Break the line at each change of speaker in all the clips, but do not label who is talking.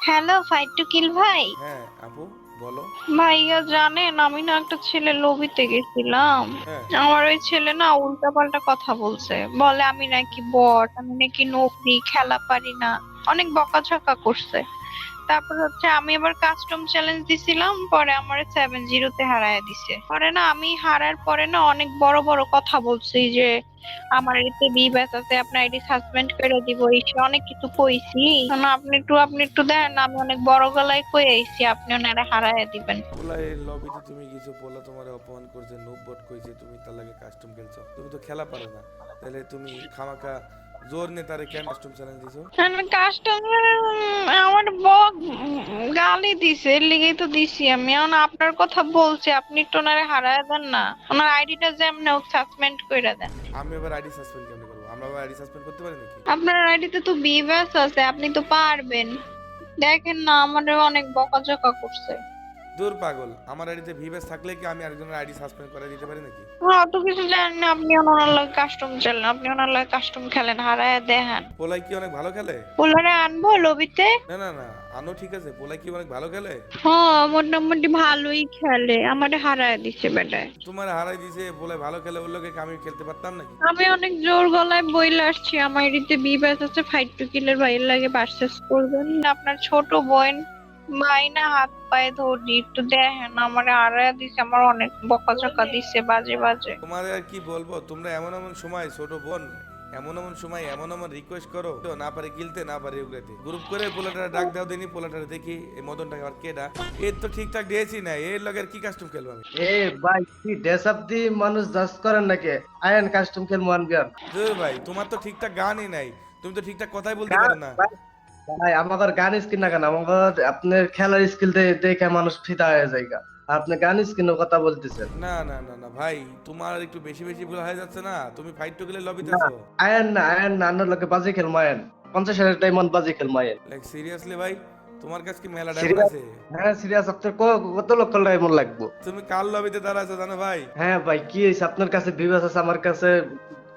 Hello fight to kill ভাই?
হ্যাঁ আপু বলো।
ভাইয়া জানেন আমি না একটা ছেলে লবিতে গেছিলাম।
হ্যাঁ।
আমার ওই ছেলে না উল্টা পাল্টা কথা বলছে। বলে আমি নাকি বট আমি নাকি নকরি খেলা পারি না। অনেক বকাঝকা করছে। তারপর হচ্ছে আমি আবার কাস্টম চ্যালেঞ্জ দিছিলাম, পরে আমার সেভেন জিরোতে হারায় দিছে। পরে না আমি হারার পরে না অনেক বড় বড় কথা বলছি যে, আমার এতে বি আছে আপনার আইডি সাসপেন্ড করে দিব, এই সে অনেক কিছু কইছি। আপনি একটু আপনি একটু দেন, আমি অনেক বড় গলায় কই আইছি, আপনি ওনারে হারায় দিবেন।
লবিতে তুমি কিছু পোলা তোমার অপমান করছে কইছে, তুমি তার লাগে কাস্টম খেলছো। তুমি তো খেলা পারো না। তাহলে তুমি খামাকা জোর নে তারে কেন কাস্টম চ্যালেঞ্জ দিছো?
কাস্টমার আমার বক গালি দিছে এর লিগেই তো দিছি আমি। এখন আপনার কথা বলছি আপনি একটু ওনারে হারায় দেন না। ওনার আইডিটা যেমনি হোক সাসপেন্ড করে দেন।
আমি এবার আইডি সাসপেন্ড কেমনে করব? আমরা আবার আইডি সাসপেন্ড করতে পারি নাকি?
আপনার আইডিতে তো বিভাস আছে আপনি তো পারবেন। দেখেন না আমাদের অনেক বকাঝকা করছে।
দূর পাগল। আমার আইডিতে ভিভেস থাকলে কি আমি আরেকজনের আইডি সাসপেন্ড করে দিতে পারি নাকি?
অত কিছু জানেন না আপনি ওনার লাগে কাস্টম খেলেন আপনি ওনার লাগে কাস্টম খেলেন হারায় দেখেন।
পোলাই কি অনেক ভালো খেলে?
ওনারে আনব লবিতে?
না না না আনো ঠিক আছে পোলাই কি অনেক ভালো খেলে?
হ্যাঁ মোটামুটি ভালোই খেলে আমারে হারায় দিচ্ছে বেটায়।
তোমার হারায় দিছে পোলাই ভালো খেলে ওর লোকে আমি খেলতে পারতাম নাকি?
আমি অনেক জোর গলায় বইলে আসছি আমার বি ব্যাচ আছে ফাইট টু কিলের বাইরে লাগে পারচেস করবেন। আপনার ছোট বোন মাইনা হাত পায়ে ধরি একটু দেখেন আমার আড়ায় দিছে আমার অনেক বকাঝকা দিছে বাজে বাজে।
তোমার আর কি বলব? তোমরা এমন এমন সময় ছোট বোন এমন এমন সময় এমন এমন রিকোয়েস্ট করো তো না পারে কিলতে না পারে উগড়াতে গ্রুপ করে পোলাটারে ডাক দাও দেনি পোলাটারে দেখি এই মদনটাকে আর কেডা এর তো ঠিকঠাক দিয়েছি না এর লগের কি কাস্টম খেলব আমি?
এ ভাই কি ড্রেস আপ দি মানুষ জাজ করেন নাকি? আয়ন কাস্টম খেল মান বিয়ান
জোর ভাই তোমার তো ঠিকঠাক গানই নাই তুমি তো ঠিকঠাক কথাই বলতে পারো না।
ভাই আমাদের গান স্কিন না কেন? আমাদের আপনার খেলার স্কিল দেখে মানুষ ফিদা হয়ে যায় গা। আপনি গান স্কিনের কথা বলতেছেন।
না না না না ভাই তোমার একটু বেশি বেশি ভুল হয়ে যাচ্ছে না। তুমি ফাইট টু গেলে লবিতে আছো
আয়ন না আয়ন না আন্নার লোকে বাজি খেল মায়েন। পঞ্চাশ হাজার ডায়মন্ড বাজি খেল মায়েন।
লাইক সিরিয়াসলি ভাই? তোমার কাছে কি মেলা ডায়মন্ড আছে?
হ্যাঁ সিরিয়াস আপনার কত লক্ষ ডায়মন্ড লাগবো?
তুমি কাল লবিতে দাঁড়াছো জানো ভাই?
হ্যাঁ ভাই কি হয়েছে? আপনার কাছে বিবেস আছে আমার কাছে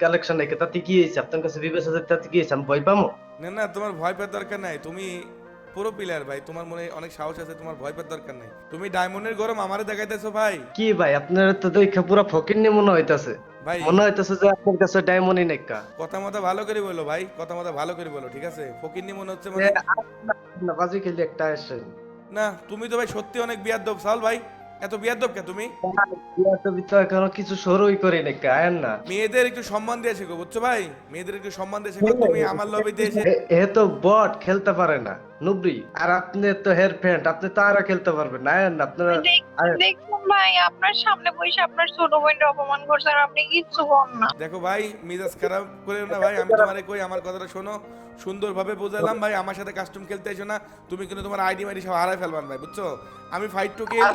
কালেকশন রেখে তাতে কি হয়েছে? আপনার কাছে বিবেস আছে তাতে কি হয়েছে? আমি ভয় পাবো
না না তোমার ভয় পাওয়ার দরকার নাই। তুমি পুরো প্লেয়ার ভাই তোমার মনে অনেক সাহস আছে তোমার ভয় পাওয়ার দরকার নাই। তুমি ডায়মন্ডের গরম আমারে দেখাইতেছো ভাই।
কি ভাই আপনার তো দেখে পুরো ফকির নিয়ে মনে হইতাছে।
ভাই।
মনে হইতাছে যে আপনার কাছে ডায়মন্ডই নেকা
কথা মতো ভালো করে বলো ভাই কথা মতো ভালো করে বলো ঠিক আছে? ফকিন্নি মনে হচ্ছে মানে
না, বাজি খেলি একটা আসে
না তুমি তো ভাই সত্যি অনেক বিয়াদ্দব সাল ভাই। এত বিয়াদ্দব কে তুমি?
তো এখনও কিছু শুরুই করি নাকি আয়েন না।
মেয়েদের একটু সম্মান দিয়ে শেখো বুঝছ ভাই? মেয়েদের একটু সম্মান দিয়ে শেখো তুমি আমার লবিতে এসে
এ- তো বট খেলতে পারে না। নুবরি আর আপনি তো হেয়ার আপনি তো আরও খেলতে পারবেন না আয়েন আপনারা
দেখুন ভাই আপনার সামনে বসে আপনার ছোট বোনটা অপমান করছে আর আপনি কিচ্ছু বল না।
দেখো ভাই মিজাজ খারাপ করেও না ভাই আমি তোমারে কই আমার কথাটা শোনো সুন্দরভাবে বোঝালাম ভাই আমার সাথে কাস্টম খেলতে এসো না তুমি কিন্তু তোমার আইডি মাইডি সব হারাই ফেলবান ভাই বুঝছ? আমি ফাইট টু কিল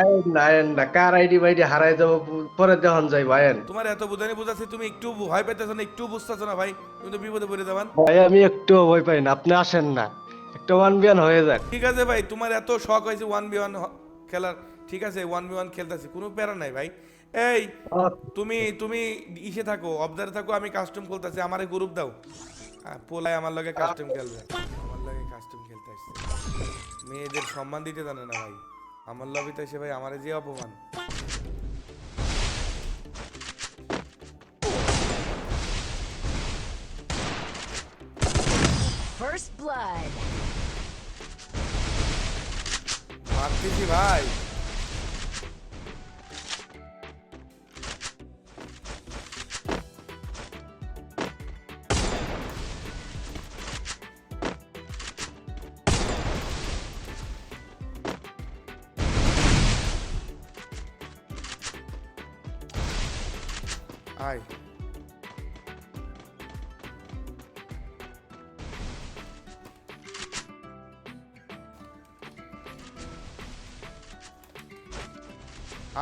আয়েন আয়েন না কার আইডি বাইডি হারাই যাব পরে যখন যাই আয়েন
তোমার এত বুঝানি বুঝাচ্ছি তুমি একটু ভয় পেতেছো না একটু বুঝতেছো না ভাই তুমি তো বিপদে পড়ে যাবান।
ভাই আমি একটু ভয় পাই না আপনি আসেন না। একটা ওয়ান বিয়ান হয়ে যাক।
ঠিক আছে ভাই তোমার এত শখ হয়েছে ওয়ান বি ওয়ান খেলার। ঠিক আছে ওয়ান বি ওয়ান খেলতেছি কোনো প্যারা নাই ভাই। এই তুমি তুমি ইসে থাকো থাকো আমি কাস্টম খেলতেছি আমারে গ্রুপ দাও। পোলায় আমার লগে কাস্টম খেলবে। আমার লগে কাস্টম খেলতে আসছে। মেয়েদের সম্মান দিতে জানে না ভাই। আমার লবি তো এসে ভাই আমার যে অপমান
blood.
মারতেছি ভাই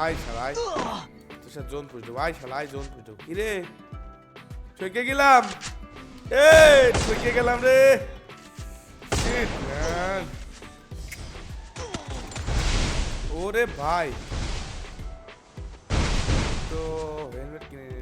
আয় আয় শালা আয় তোর সাথে জোন পুজো আয় শালা আয় জোন পুজো কি ঠকে গেলাম। এ ঠকে গেলাম রে। ওরে ভাই। তো হেলমেট কিনে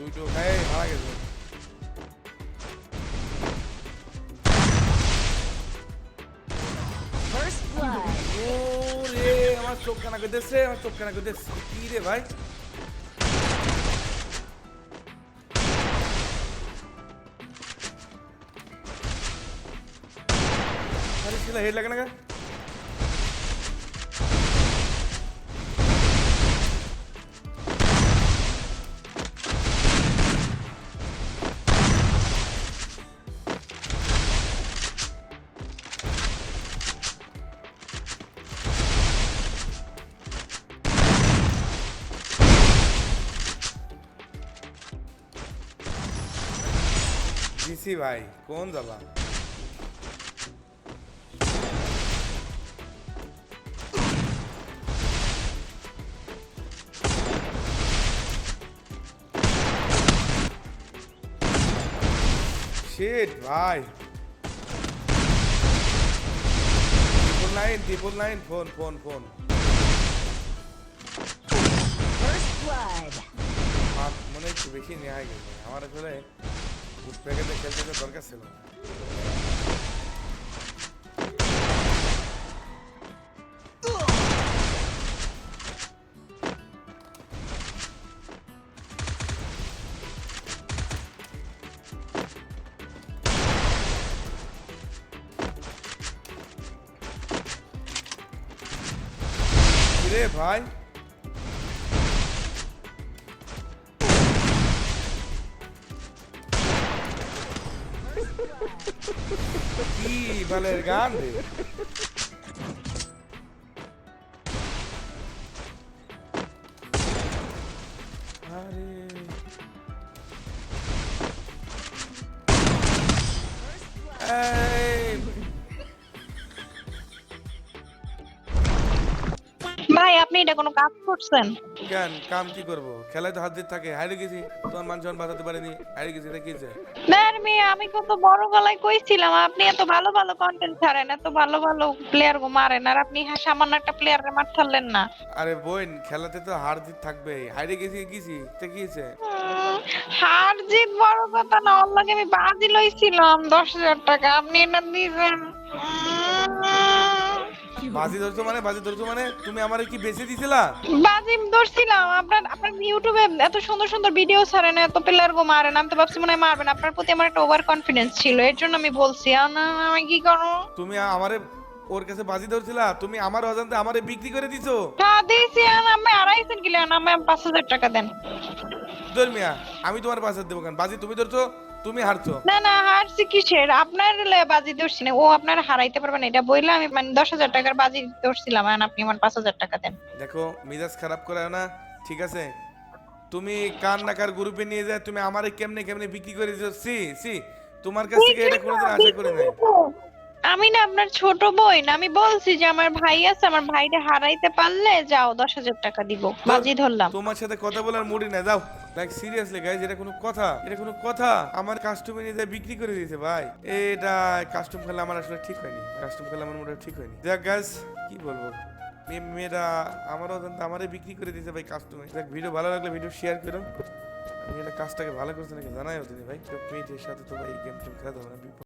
নে রে দুইটো খাই মারা গেছে
First blood.
ওরে আমার চোখ কানা করতেছে আমার চোখ কানা করতেছে কি রে ভাই আরে শিলা হেড লাগে না দিছি ভাই কোন যাবা শিট ভাই triple nine triple nine phone phone phone
First blood.
আমার মনে হয় একটু বেশি নেওয়া হয়ে গেছে আমার আসলে বুট প্যাকেটে খেলতে তো দরকার ছিল। ভাই কি বালের গান রে
এটা কোনো কাজ করছেন?
কেন? কাম কি করব? খেলায় তো হাত দিতে থাকে। হারিয়ে গেছি। তোমার মান সম্মান বাঁচাতে পারিনি। হারিয়ে গেছি এটা কি হয়েছে?
স্যার মেয়ে আমি কত বড় গলায় কইছিলাম আপনি এত ভালো ভালো কন্টেন্ট ছাড়েন এত ভালো ভালো প্লেয়ার গো মারেন আর আপনি সামান্য একটা প্লেয়ারের মার ছাড়লেন না।
আরে বোন খেলাতে তো হার জিত থাকবে। হারিয়ে গেছি গেছি। তে কি হয়েছে?
হার জিত বড় কথা না লগে আমি বাজি লইছিলাম দশ হাজার টাকা। আপনি এটা দিবেন।
বাজি ধরছো মানে বাজি ধরছো মানে? তুমি আমারে কি বেঁচে দিছিলা?
বাজি ধরছিলাম। আপনার আপনার ইউটিউবে এত সুন্দর সুন্দর ভিডিও ছাড়েন এত প্লেয়ার গো মারেন আমি তো ভাবছি মনে হয় মারবেন আপনার প্রতি আমার একটা ওভার কনফিডেন্স ছিল এর জন্য আমি বলছি না, আমি কি করব?
তুমি আমারে ওর কাছে বাজি ধরছিলা? তুমি আমার অজান্তে আমারে বিক্রি করে দিছো?
হ্যাঁ আর আমি আড়াইছেন কিলো আমি পাঁচ হাজার টাকা দেন।
ধর্মিয়া আমি তোমার বাজার দেবো কেন? বাজি তুমি ধরছো তুমি হারছো।
না না হারছি কিসের? আপনার বাজি ধরছি না। ও আপনার হারাইতে পারবেন এটা বইলে আমি মানে দশ হাজার টাকার বাজি ধরছিলাম। আর আপনি আমার পাঁচ হাজার টাকা দেন।
দেখো মিজাজ খারাপ করে না। ঠিক আছে? তুমি কান নাকার গ্রুপে নিয়ে যায় তুমি আমারে কেমনে কেমনে বিক্রি করে দিছো? সি সি তোমার কাছ থেকে এটা কোনোদিন আশা করি নাই।
আমি না আপনার ছোট বোন। আমি বলছি যে আমার ভাই আছে আমার ভাইটা হারাইতে পারলে যাও দশ হাজার টাকা দিব। বাজি ধরলাম।
তোমার সাথে কথা বলার মুডই না যাও। লাইক সিরিয়াসলি গাইজ এটা কোনো কথা, এটা কোনো কথা। আমার কাস্টমার নিয়ে বিক্রি করে দিয়েছে, ভাই। এটা কাস্টম খেলা আমার আসলে ঠিক হয়নি। কাস্টম খেলা আমার মোটেও ঠিক হয়নি। যাক গাইজ কি বলব? মেয়ে- মেয়েরা আমারও জানতো আমারে বিক্রি করে দিয়েছে, ভাই কাস্টমার দেখ ভিডিও ভালো লাগলে ভিডিও শেয়ার করো। এটা কাজটাকে ভালো করছে নাকি জানাই হতো ভাই। তো মেয়েটির সাথে তো, ভাই গেম টেম খেলা না।